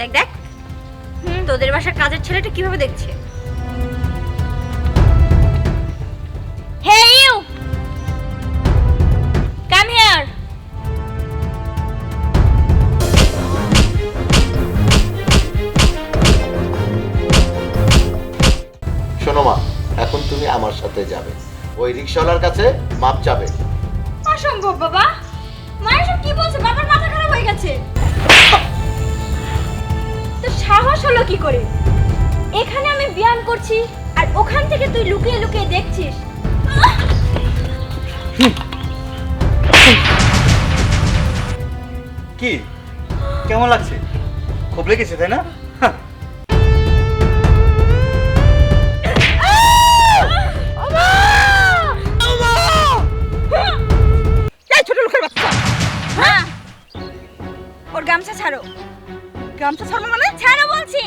দেখ দেখ। তোদের বাসার কাজের ছেলেটা কীভাবে দেখছে? হে ইউ কাম হিয়ার শোনো মা এখন তুমি আমার সাথে যাবে। ওই রিক্সাওয়ালার কাছে মাপ চাবে। অসম্ভব বাবা। মায়ের সব কি বলছে? বাবার মাথা খারাপ হয়ে গেছে। সাহস হলো কি করে? এখানে আমি ব্যায়াম করছি আর ওখান থেকে তুই লুকিয়ে লুকিয়ে দেখছিস। কি? কেমন লাগছে? খুব লেগেছে তাই না? হ্যাঁ। ছোট লোকের বাচ্চা। হ্যাঁ। ওর গামছা ছাড়ো। গামছা ছাড়বো মানে? ছাড়ো বলছি।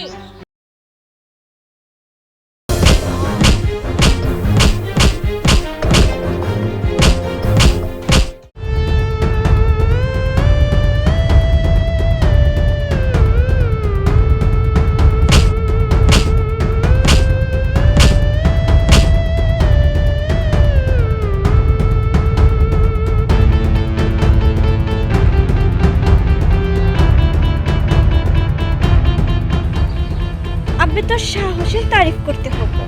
তোর সাহসের তারিফ করতে হবে।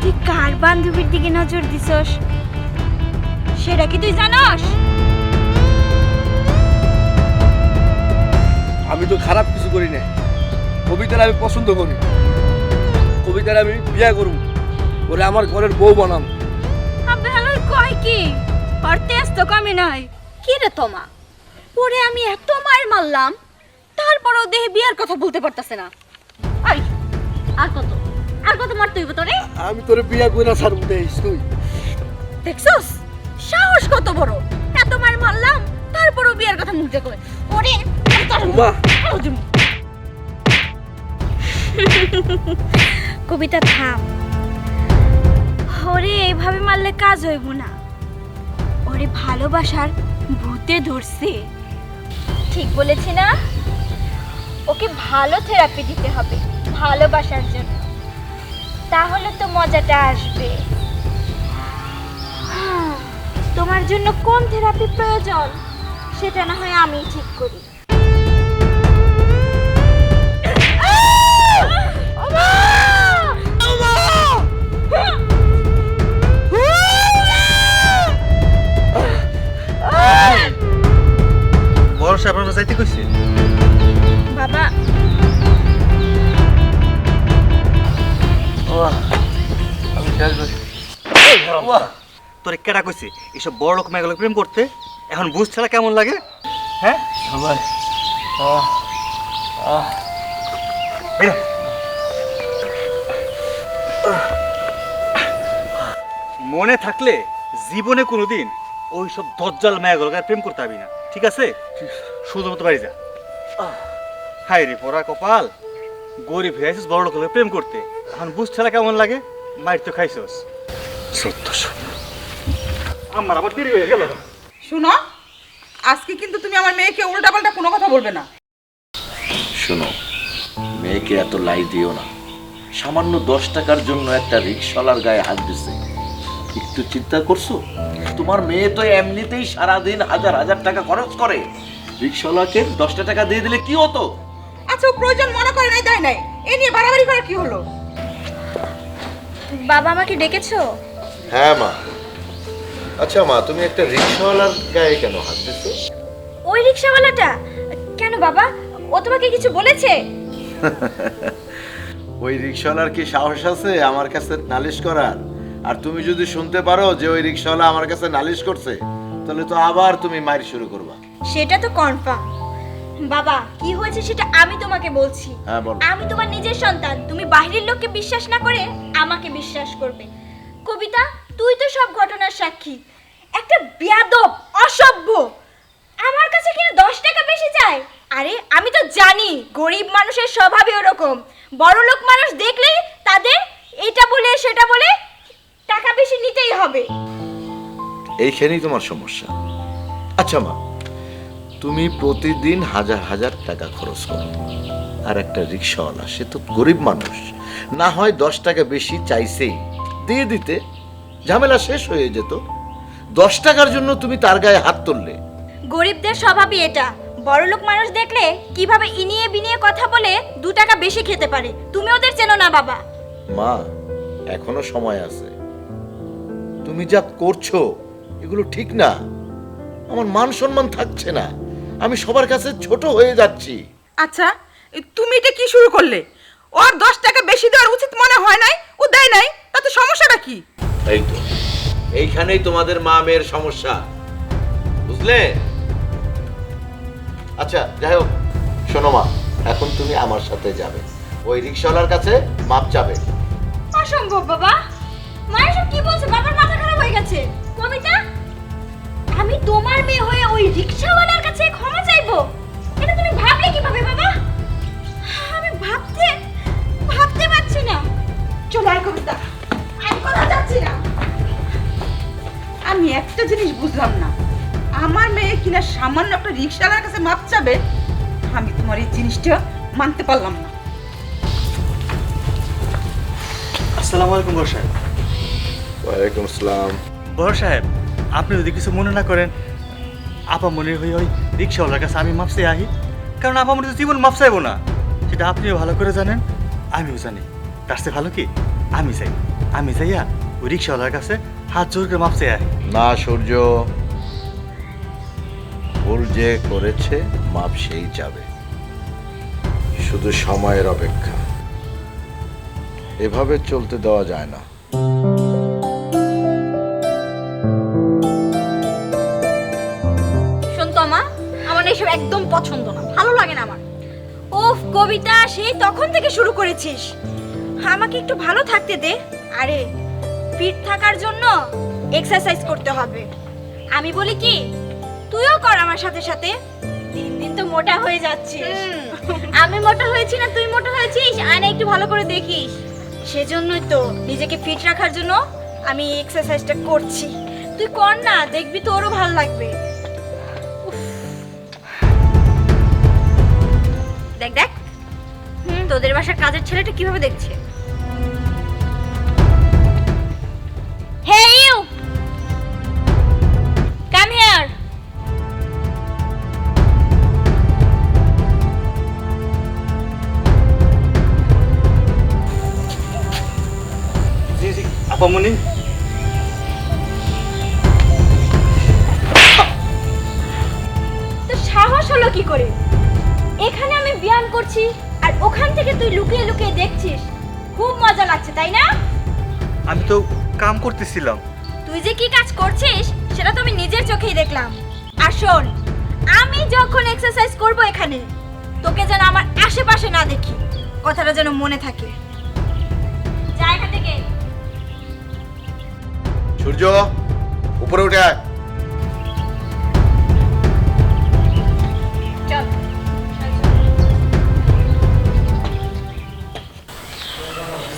তুই কার বান্ধবীর দিকে নজর দিছস? সেটা কি তুই জানস? আমি তো খারাপ কিছু করি না কবিতার আমি পছন্দ করি। কবিতার আমি বিয়া করব। ওরে আমার ঘরের বউ বানাম। আবে কয় কি? আর তেজ তো কমে নাই। কি রে তোমা? পরে আমি এত মার মারলাম তারপরেও দেহে বিয়ার কথা বলতে পারতাছে না। আর কত? আর কত মারতে হইব তোরে? আমি তোরে বিয়া কইরা ছাড়ব দেইস তুই। দেখছস? সাহস কত বড়। এত মার মারলাম তারপরেও বিয়ার কথা মুখে ওরে মা। কবিতা থাম। ওরে এইভাবে মারলে কাজ হইব না। ওরে ভালোবাসার ভূতে ধরছে। ঠিক বলেছি না? ওকে ভালো থেরাপি দিতে হবে। ভালোবাসার জন্য। তাহলে তো মজাটা আসবে। হ্যাঁ, তোমার জন্য কোন থেরাপি প্রয়োজন সেটা না হয় আমি ঠিক করি। বড় সাহেব আপনার যাইতে কইছে? বাবা তোর কেটা কইছে? এসব বড় লোক মেয়েগুলো প্রেম করতে? এখন বুঝ ছাড়া কেমন লাগে? হ্যাঁ? সবাই। মনে থাকলে জীবনে কোনোদিন ওই সব দজ্জাল মেয়েগুলোকে আর প্রেম করতে পারবি না। ঠিক আছে? শুধুমাত্র বাড়ি যা। হাই রে পড়া কপাল। গরিব হয়ে আছিস বড় লোকের প্রেম করতে। এখন বুঝ ছাড়া কেমন লাগে? মায়ের তো খাইছস। সত্য আমার আবার দেরি হয়ে গেল। শুনো আজকে কিন্তু তুমি আমার মেয়েকে উল্টাপাল্টা কোনো কথা বলবে না। শোনো মেয়েকে এত লাই দিও না। সামান্য দশ টাকার জন্য একটা রিক্সাওয়ালার গায়ে হাত দিছে। একটু চিন্তা করছ? তোমার মেয়ে তো এমনিতেই সারাদিন হাজার হাজার টাকা খরচ করে। রিক্সাওয়ালাকে দশটা টাকা দিয়ে দিলে কি হতো? আচ্ছা প্রয়োজন মনে করে নাই তাই নাই। এ নিয়ে বাড়াবাড়ি করা কি হলো? বাবা আমাকে ডেকেছো? হ্যাঁ মা। আচ্ছা মা তুমি একটা রিক্সাওয়ালার গায়ে কেন হাত দিচ্ছ ওই রিক্সাওয়ালাটা? কেন বাবা? ও তোমাকে কিছু বলেছে? ওই রিক্সাওয়ালার কি সাহস আছে আমার কাছে নালিশ করার? আর তুমি যদি শুনতে পারো যে ওই রিক্সাওয়ালা আমার কাছে নালিশ করছে তাহলে তো আবার তুমি মার শুরু করবা। সেটা তো কনফার্ম বাবা কি হয়েছে সেটা আমি তোমাকে বলছি। হ্যাঁ বলো। আমি তোমার নিজের সন্তান তুমি বাইরের লোককে বিশ্বাস না করে আমাকে বিশ্বাস করবে। কবিতা তুই তো সব ঘটনার সাক্ষী। একটা বেয়াদব অসভ্য। আমার কাছে কিনা দশ টাকা বেশি চায় আরে আমি তো জানি গরিব মানুষের স্বভাবই ওরকম। বড় লোক মানুষ দেখলে তাদের এটা বলে সেটা বলে টাকা বেশি নিতেই হবে। এইখানেই তোমার সমস্যা। আচ্ছা মা তুমি প্রতিদিন হাজার হাজার টাকা খরচ করো। আর একটা রিক্সাওয়ালা সে তো গরিব মানুষ। না হয় দশ টাকা বেশি চাইছেই। দিয়ে দিতে ঝামেলা শেষ হয়ে যেত। দশ টাকার জন্য তুমি তার গায়ে হাত তুললে। গরিবদের স্বভাবই এটা। বড়লোক মানুষ দেখলে কীভাবে ইনিয়ে বিনিয়ে কথা বলে দু টাকা বেশি খেতে পারে। তুমি ওদের চেনো না বাবা। মা এখনও সময় আছে। তুমি যা করছ এগুলো ঠিক না। আমার মান সম্মান থাকছে না। আমি সবার কাছে ছোট হয়ে যাচ্ছি। আচ্ছা এই তুমি এটা কি শুরু করলে? ওর দশ টাকা বেশি দেওয়ার উচিত মনে হয় নাই? ও দেয় নাই? তাতে সমস্যাটা কি? এই তো এইখানেই তোমাদের মা মেয়ের সমস্যা। বুঝলে? আচ্ছা যাই হোক শোনো মা এখন তুমি আমার সাথে যাবে। ওই রিক্সাওয়ালার কাছে মাপ চাবে। অসম্ভব বাবা। মায়ের সব কি বলছে? বাবার মানতে পারলাম না। আসসালামু আলাইকুম বড় সাহেব। ওয়ালাইকুম আসসালাম। বড় সাহেব আপনি যদি কিছু মনে না করেন আপা মনে হই ওই রিক্সাওয়ালার কাছে আমি মাপসে আহি। কারণ আপা মনে তো জীবন মাপ চাইব না। সেটা আপনিও ভালো করে জানেন আমিও জানি। তার চেয়ে ভালো কি? আমি যাই আমি যাইয়া ওই রিক্সাওয়ালার কাছে হাত জোর করে মাপসে আহি। না সূর্য। ভুল যে করেছে মাপ সেই যাবে শুধু সময়ের অপেক্ষা। এভাবে চলতে দেওয়া যায় না। আমার এসব একদম পছন্দ না ভালো লাগে না আমার। ওফ কবিতা সেই তখন থেকে শুরু করেছিস। আমাকে একটু ভালো থাকতে দে। আরে ফিট থাকার জন্য এক্সারসাইজ করতে হবে। আমি বলি কি তুইও কর আমার সাথে সাথে। দিন দিন তো মোটা হয়ে যাচ্ছিস। আমি মোটা হয়েছি না তুই মোটা হয়েছিস? আয়না একটু ভালো করে দেখিস। সেজন্যই তো নিজেকে ফিট রাখার জন্য আমি এক্সারসাইজটা করছি। তুই কর না দেখবি তোরও ভালো লাগবে। দেখ দেখ। তোদের বাসার কাজের ছেলেটা কীভাবে দেখছে? আপামনি তো সাহস হলো কি করে? এখানে আমি ব্যায়াম করছি আর ওখান থেকে তুই লুকিয়ে লুকিয়ে দেখছিস। খুব মজা লাগছে তাই না? আমি তো কাম করতেছিলাম। তুই যে কি কাজ করছিস সেটা তো আমি নিজের চোখেই দেখলাম। আর শোন আমি যখন এক্সারসাইজ করব এখানে তোকে যেন আমার আশেপাশে না দেখি। কথাটা যেন মনে থাকে। যা এখান থেকে। সূর্য উপরে উঠে আয়।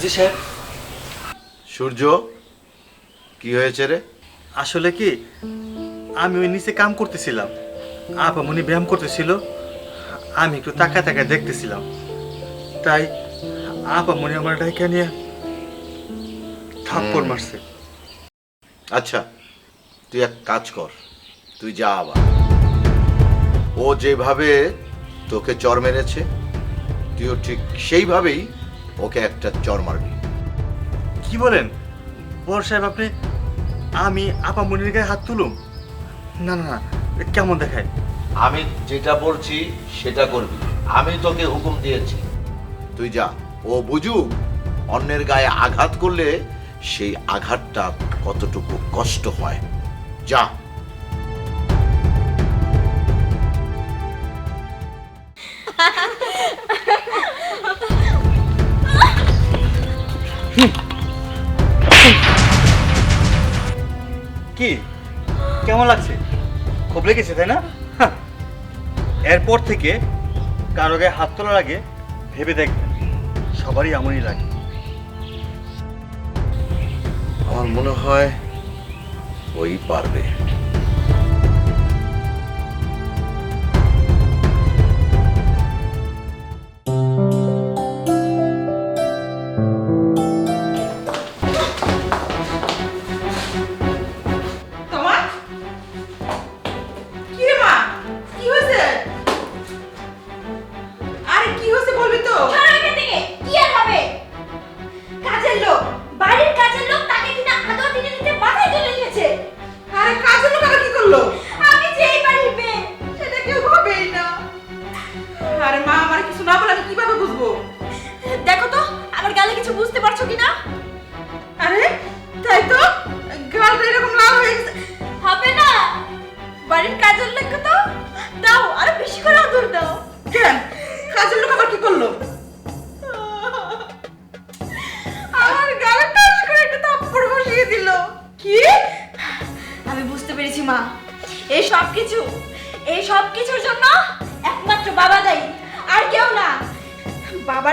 জি স্যার। সূর্য কি হয়েছে রে? আসলে কি আমি ওই নিচে কাম করতেছিলাম। আপামনি ব্যায়াম করতেছিল আমি একটু তাকায় তাকায় দেখতেছিলাম। তাই আপামনি আমার ডাইকা নিয়ে থাপ্পড় মারছে। আচ্ছা তুই এক কাজ কর তুই যা আবার। ও যেভাবে তোকে চর মেরেছে তুইও ঠিক সেইভাবেই ওকে একটা চর মারবি। কি বলেন? বড় সাহেব আপনি আমি আপামনির গায়ে হাত তুলুম? না না না কেমন দেখায়? আমি যেটা বলছি সেটা করবি। আমি তোকে হুকুম দিয়েছি। তুই যা ও বুঝুক অন্যের গায়ে আঘাত করলে সেই আঘাতটা কতটুকু কষ্ট হয়। যা। কি? কেমন লাগছে? খুব লেগেছে, তাই না। এরপর থেকে কারও গায়ে হাত তোলার আগে ভেবে দেখবেন, সবারই এমনই লাগে। আমার মনে হয় ওই পারবে।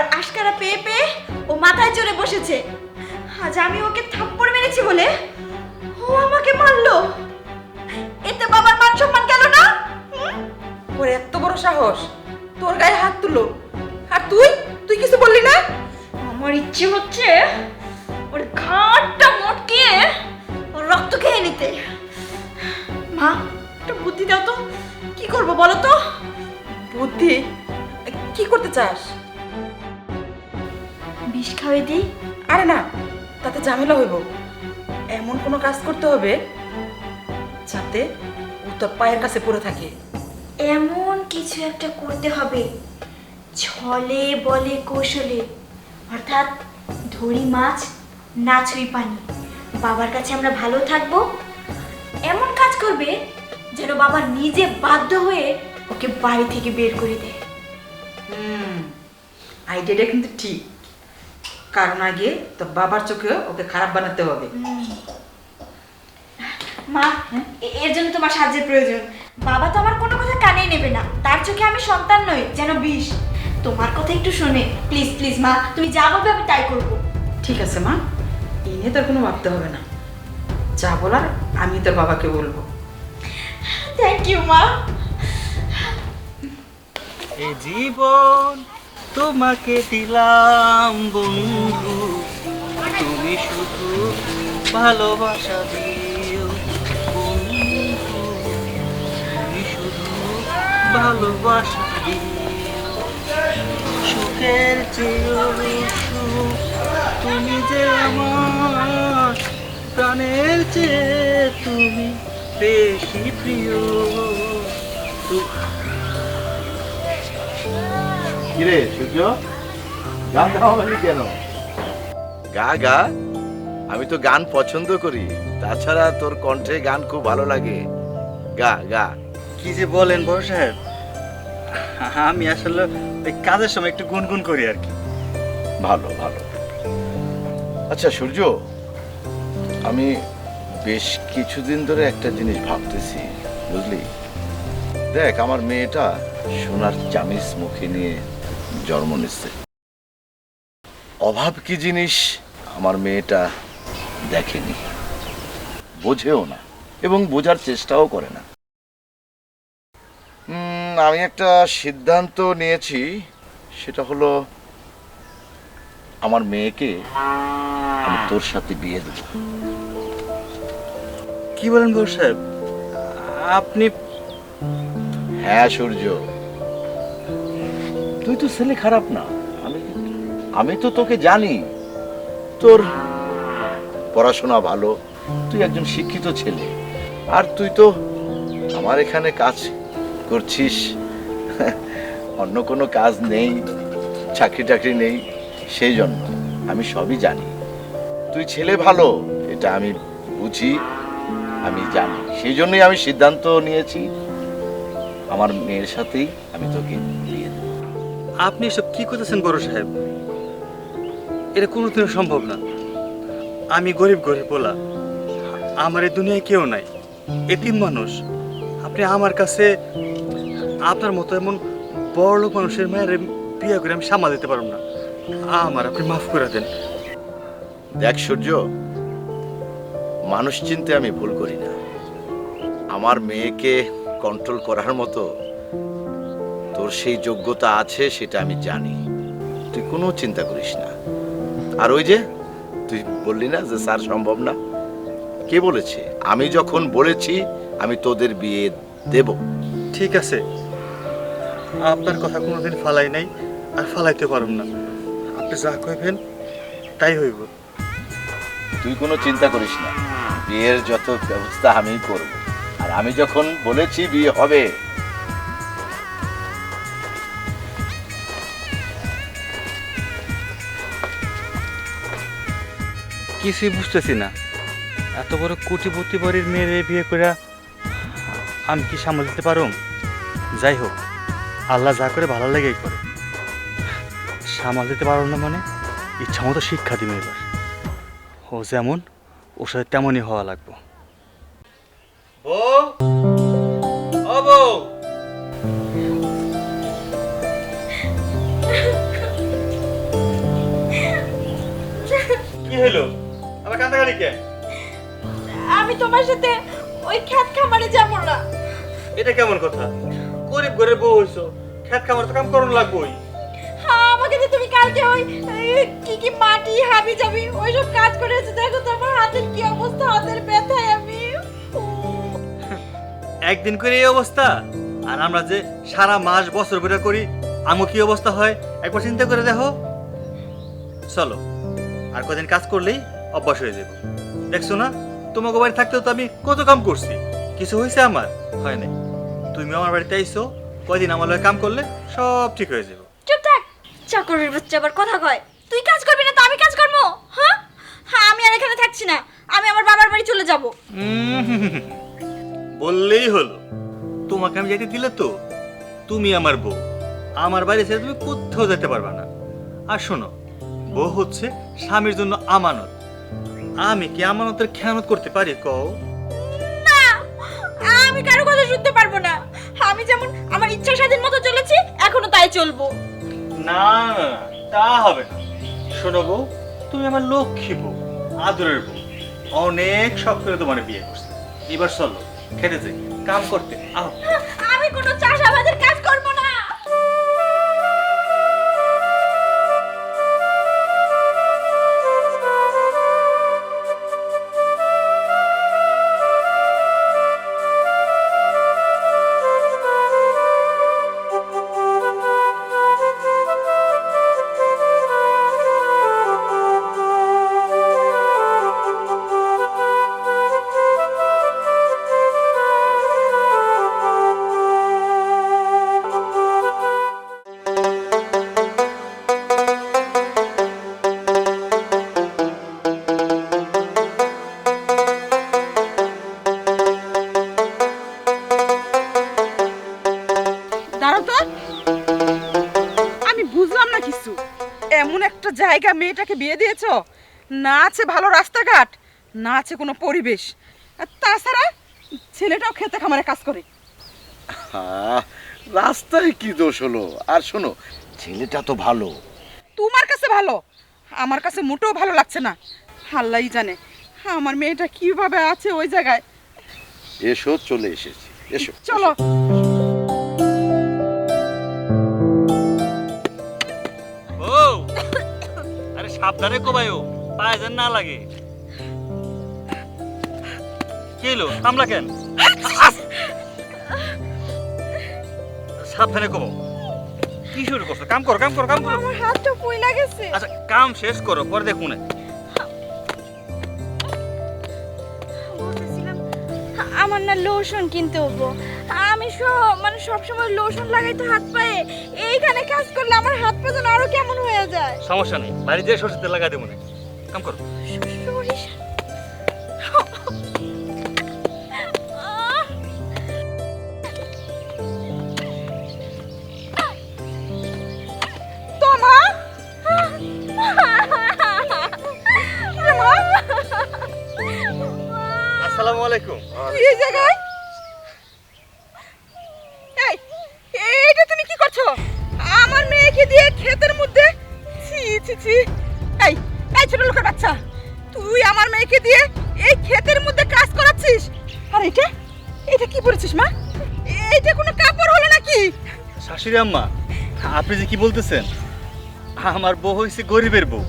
বাবার আশকারা পেয়ে পেয়ে ও মাথায় চড়ে বসেছে। আজ আমি ওকে থাপ্পড় মেরেছি বলে। ও আমাকে মারলো। এতে বাবার মান সম্মান গেল না? ওর এত বড় সাহস। তোর গায়ে হাত তুলো। আর তুই? তুই কিছু বললি না? আমার ইচ্ছে হচ্ছে ওর ঘাটটা মটকিয়ে ওর রক্ত খেয়ে নিতে। মা একটা বুদ্ধি দাও তো। কি করব বলো তো? বুদ্ধি? কি করতে চাস? বিষ খাওয়াই দিই আরে না তাতে ঝামেলা হইব। এমন কোনো কাজ করতে হবে যাতে ও তোর পায়ের কাছে পড়ে থাকে। এমন কিছু একটা করতে হবে। ছলে বলে কৌশলে। অর্থাৎ ধরি মাছ না ছুঁই পানি। বাবার কাছে আমরা ভালো থাকব। এমন কাজ করবে যেন বাবা নিজে বাধ্য হয়ে ওকে বাড়ি থেকে বের করে দেয়। হুম আইডিয়াটা কিন্তু ঠিক। কারণ আগে তোর বাবার চোখে ওকে খারাপ বানাতে হবে। মা এর জন্য তোমার সাহায্যের প্রয়োজন। বাবা তো আমার কোনো কথা কানেই নেবে না। তার চোখে আমি সন্তান নই যেন বিষ। তোমার কথা একটু শোনে। প্লিজ প্লিজ মা তুমি যা বলবে আমি তাই করব। ঠিক আছে মা এই নিয়ে তোর কোনো ভাবতে হবে না। যা বলার আমি তোর বাবাকে বলব। থ্যাংক ইউ মা। এই জীবন তোমাকে দিলাম বন্ধু। তুমি শুধু ভালোবাসা দিও বন্ধু। তুমি শুধু ভালোবাসা দিও। সুখের চেয়েও তুমি যে আমার প্রাণের চেয়ে তুমি বেশি প্রিয়। কিরে সূর্য? গান গাওয়ানি কেন? গা গা? আমি তো গান পছন্দ করি তাছাড়া তোর কণ্ঠে গান খুব ভালো লাগে। গা গা। কি যে বলেন বড় সাহেব? আমি আসলে ওই কাজের সময় একটু গুনগুন করি আর কি। ভালো ভালো। আচ্ছা সূর্য আমি বেশ কিছুদিন ধরে একটা জিনিস ভাবতেছি বুঝলি? দেখ আমার মেয়েটা সোনার চামিচ মুখে নিয়ে জন্ম নিচ্ছে। অভাব কি জিনিস? আমার মেয়েটা দেখেনি। বোঝেও না এবং বোঝার চেষ্টাও করে না। আমি একটা সিদ্ধান্ত নিয়েছি। সেটা হলো আমার মেয়েকে আমি তোর সাথে বিয়ে দেবো। কি বলেন বড় সাহেব? আপনি হ্যাঁ সূর্য। তুই তো ছেলে খারাপ না। আমি আমি তো তোকে জানি। তোর পড়াশোনা ভালো, তুই একজন শিক্ষিত ছেলে। আর তুই তো আমার এখানে কাজ করছিস। অন্য কোনো কাজ নেই, চাকরি টাকরি নেই, সেই জন্য আমি সবই জানি। তুই ছেলে ভালো, এটা আমি বুঝি, আমি জানি। সেই জন্যই আমি সিদ্ধান্ত নিয়েছি, আমার মেয়ের সাথেই আমি তোকে আপনি এসব কি করতেছেন বড় সাহেব? এটা কোনোদিনও সম্ভব না। আমি গরিব গরিব বলা আমার এই দুনিয়ায় কেউ নাই। এতিম মানুষ। আপনি আমার কাছে আপনার মতো এমন বড় লোক মানুষের মায়ের বিয়ে করে আমি সামাল দিতে পারব না। আমার আপনি মাফ করে দেন। দেখ সূর্য, মানুষ চিনতে আমি ভুল করি না। আমার মেয়েকে কন্ট্রোল করার মতো তোর সেই যোগ্যতা আছে সেটা আমি জানি। তুই কোনো চিন্তা করিস না। আর ওই যে তুই বললি না যে স্যার সম্ভব না? কে বলেছে? আমি যখন বলেছি আমি তোদের বিয়ে দেব। ঠিক আছে। আপনার কথা কোনোদিন ফালাই নাই আর ফালাইতে পারব না। আপনি যা কইবেন তাই হইব। তুই কোনো চিন্তা করিস না। বিয়ের যত ব্যবস্থা আমি করব। আর আমি যখন বলেছি বিয়ে হবে কিছুই বুঝতেছি না। এত বড় কোটিপতি বাড়ির মেয়েরে বিয়ে করে আমি কি সামাল দিতে পারো যাই হোক, আল্লাহ যা করে ভালো লেগেই করে। সামাল দিতে পারো না মানে ইচ্ছা মতো শিক্ষা দিবে এবার। ও যেমন, ওর সাথে তেমনই হওয়া লাগবো। কি হলো কে আমি তোমার সাথে ওই খ্যাত খামারে যাব না। এটা কেমন কথা? গরিব বউ হইছো খেত খামার তো কাম করুন লাগবোই। হ্যাঁ আমাকে যে তুমি কালকে ওই কি কি মাটি হাবি যাবি ওইসব কাজ করেছ দেখো তো আমার হাতের কি অবস্থা হাতের ব্যথায় আমি। একদিন করে এই অবস্থা। আর আমরা যে সারা মাস বছর ধরে করি আমো কি অবস্থা হয় একবার চিন্তা করে দেখো। চলো আর কদিন কাজ করলেই অভ্যাস হয়ে যাব। দেখছ না? তোমাকে বাড়ি থাকতেও তো আমি কত কাম করছি। কিছু হয়েছে আমার? হয় নাই। তুমি আমার বাড়িতে আইসো কয়দিন আমার কাম করলে সব ঠিক হয়ে যাবে। চুপ থাক! চাকরির বাচ্চা আবার কথা কয়। তুই কাজ করবি না তো আমি কাজ করব? হ্যাঁ? হ্যাঁ আমি আর এখানে থাকছি না। আমি আমার বাবার বাড়ি চলে যাব। বললেই হলো। তোমাকে আমি যেতে দিলে তো তুমি আমার বউ। আমার বাড়ি ছেড়ে তুমি কোথাও যেতে পারবে না। আর শোনো বউ হচ্ছে স্বামীর জন্য আমানত। আমি কি আমানতের খেয়ানত করতে পারি কও? না আমি কারও কথা শুনতে পারব না। আমি যেমন আমার ইচ্ছা স্বাধীন মতো চলেছি এখনও তাই চলবো। না না না, তা হবে না। শোনো বউ তুমি আমার লক্ষ্মী বউ আদরের বউ। অনেক শখ করে তোমার বিয়ে করছে। এবার চলো খেতে যাই কাম করতে আহ। আমি কোনো চাষাবাদের কাজ জায়গা বিয়ে দিয়েছ? না আছে ভালো রাস্তাঘাট না আছে কোনো পরিবেশ। আর তাছাড়া ছেলেটাও খেতে খামারে কাজ করে। রাস্তায় কি দোষ হলো? আর শোনো ছেলেটা তো ভালো। তোমার কাছে ভালো? আমার কাছে মোটেও ভালো লাগছে না। হাল্লাই জানে আমার মেয়েটা কীভাবে আছে ওই জায়গায়। এসো চলে এসেছি। এসো চলো। সাবধানে কোবায়ও পায়ে যেন না লাগে। কি হলো? কামলা কেন? সাবধানে কোবো। কি শুরু করছ? কাম করো কাম করো কাম করো। আমার হাতটা পয়লা গেছে। আচ্ছা কাম শেষ করো পরে দেখুন বলতেছিলাম আমার না লোশন কিনতে হব। মানে সবসময় লোশন লাগাই তো হাত পায়ে। এইখানে কাজ করলে আমার হাত পা যেন আরও কেমন হয়ে যায়। সমস্যা নেই। বাড়ি যেয়ে সরষে তেল লাগাই দেবো না কাম করো। শাশুড়ি আম্মা আপনি যে কি বলতেছেন? আমার বউ হয়েছে গরিবের বউ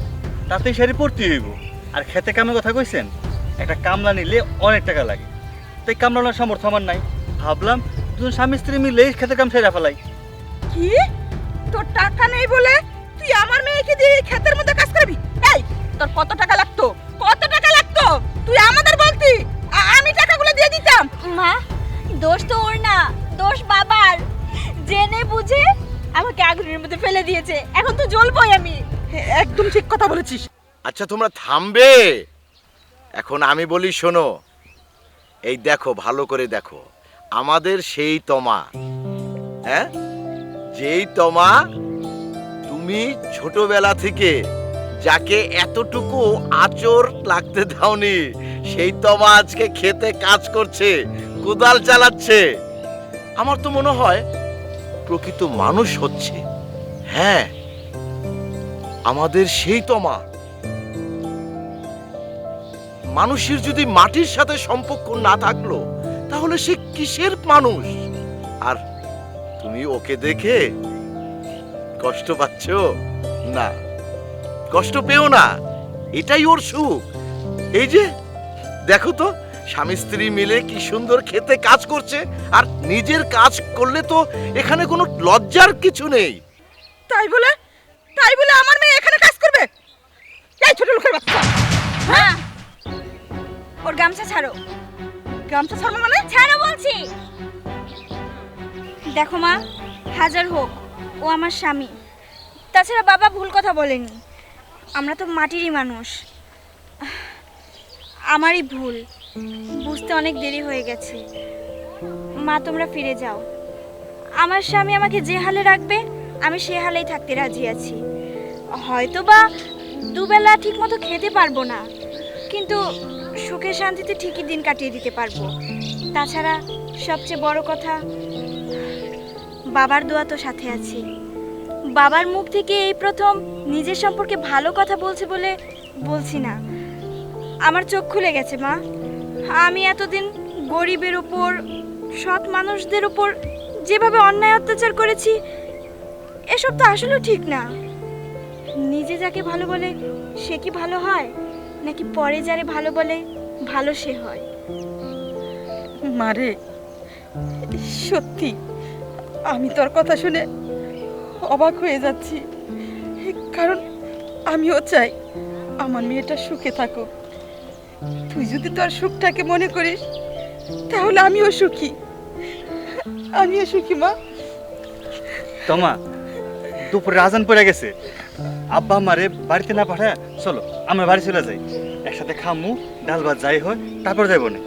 তাতেই শাড়ি পরতে হইব। আর খেতে কামের কথা কইছেন? একটা কামলা নিলে অনেক টাকা লাগে। তাই কামলানোর সামর্থ্য আমার নাই। ভাবলাম দুজন স্বামী স্ত্রী মিলে খেতে কাম সেরা ফেলাই। কি? তোর টাকা নেই বলে তুই আমার মেয়েকে দিয়ে ক্ষেতের মধ্যে কাজ করবি? এই তোর কত টাকা লাগতো? কত টাকা লাগতো? তুই আমাদের বলতি আমি টাকাগুলো দিয়ে দিতাম। মা দোষ তো ওর না দোষ বাবার। জেনে বুঝে আমাকে আগুনের মধ্যে ফেলে দিয়েছে। এখন তো জ্বলবই আমি। একদম ঠিক কথা বলেছিস। আচ্ছা তোমরা থামবে? এখন আমি বলি শোনো। এই দেখো ভালো করে দেখো। আমাদের সেই তমা। হ্যাঁ? যেই তমা তুমি ছোটবেলা থেকে যাকে এতটুকু আচর লাগতে দাওনি সেই তমা আজকে খেতে কাজ করছে কোদাল চালাচ্ছে। আমার তো মনে হয় প্রকৃত মানুষ হচ্ছে। হ্যাঁ আমাদের সেই তমা। মানুষের যদি মাটির সাথে সম্পর্ক না থাকল, তাহলে সে কিসের মানুষ? আর তুমি ওকে দেখে কষ্ট পাচ্ছ? না, কষ্ট পেও না। এটাই ওর সুখ। এই যে, দেখো তো স্বামী স্ত্রী মিলে কি সুন্দর খেতে কাজ করছে? আর নিজের কাজ করলে তো এখানে কোনো লজ্জার কিছু নেই। তাই বলে? তাই বলে আমার মেয়ে এখানে কাজ করবে? এই ছোট লোকের বাচ্চা। মা। ওর গামছা ছাড়ো। গামছা ছাড়ো মানে? ছাড়ো বলছি। দেখো মা হাজার হোক ও আমার স্বামী। তাছাড়া বাবা ভুল কথা বলেনি। আমরা তো মাটিরই মানুষ। আমারই ভুল। বুঝতে অনেক দেরি হয়ে গেছে। মা, তোমরা ফিরে যাও। আমার স্বামী আমাকে যে হালে রাখবে, আমি সে হালেই থাকতে রাজি আছি। হয়তো বা দুবেলা ঠিক মতো খেতে পারব না, কিন্তু সুখে শান্তিতে ঠিকই দিন কাটিয়ে দিতে পারব। তাছাড়া সবচেয়ে বড় কথা, বাবার দোয়া তো সাথে আছে। বাবার মুখ থেকে এই প্রথম নিজের সম্পর্কে ভালো কথা বলছে বলে বলছি না। আমার চোখ খুলে গেছে, মা। আমি এতদিন গরিবের উপর, সৎ মানুষদের উপর যেভাবে অন্যায় অত্যাচার করেছি, এসব তো আসলেও ঠিক না। নিজে যাকে ভালো বলে সে কি ভালো হয়, নাকি পরে যারে ভালো বলে ভালো সে হয়? মারে সত্যি, আমি তোর কথা শুনে অবাক হয়ে যাচ্ছি। কারণ আমিও চাই আমার মেয়েটা সুখে থাকুক। তুই যদি তোর সুখটাকে মনে করিস তাহলে আমিও সুখী। আমিও সুখী মা। তোমা দুপুরে আজান পড়ে গেছে। আব্বা আমারে বাড়িতে না পাঠায় চলো আমরা বাড়ি চলে যাই। একসাথে খামু ডাল ভাত যাই হয় তারপর যাইব না।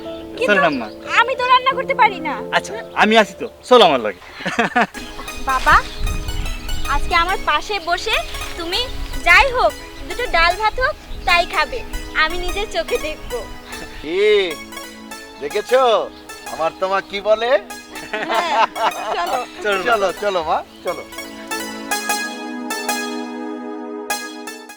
চলো আম্মা। আমি তো রান্না করতে পারি না। আচ্ছা আমি আছি তো চলো আমার লাগে। বাবা আজকে আমার পাশে বসে তুমি যাই হোক দুটো ডাল ভাত হোক তাই খাবে। আমি নিজের চোখে দেখব। কি? দেখেছ? আমার তোমা কি বলে? চলো চলো। চলো চলো মা চলো।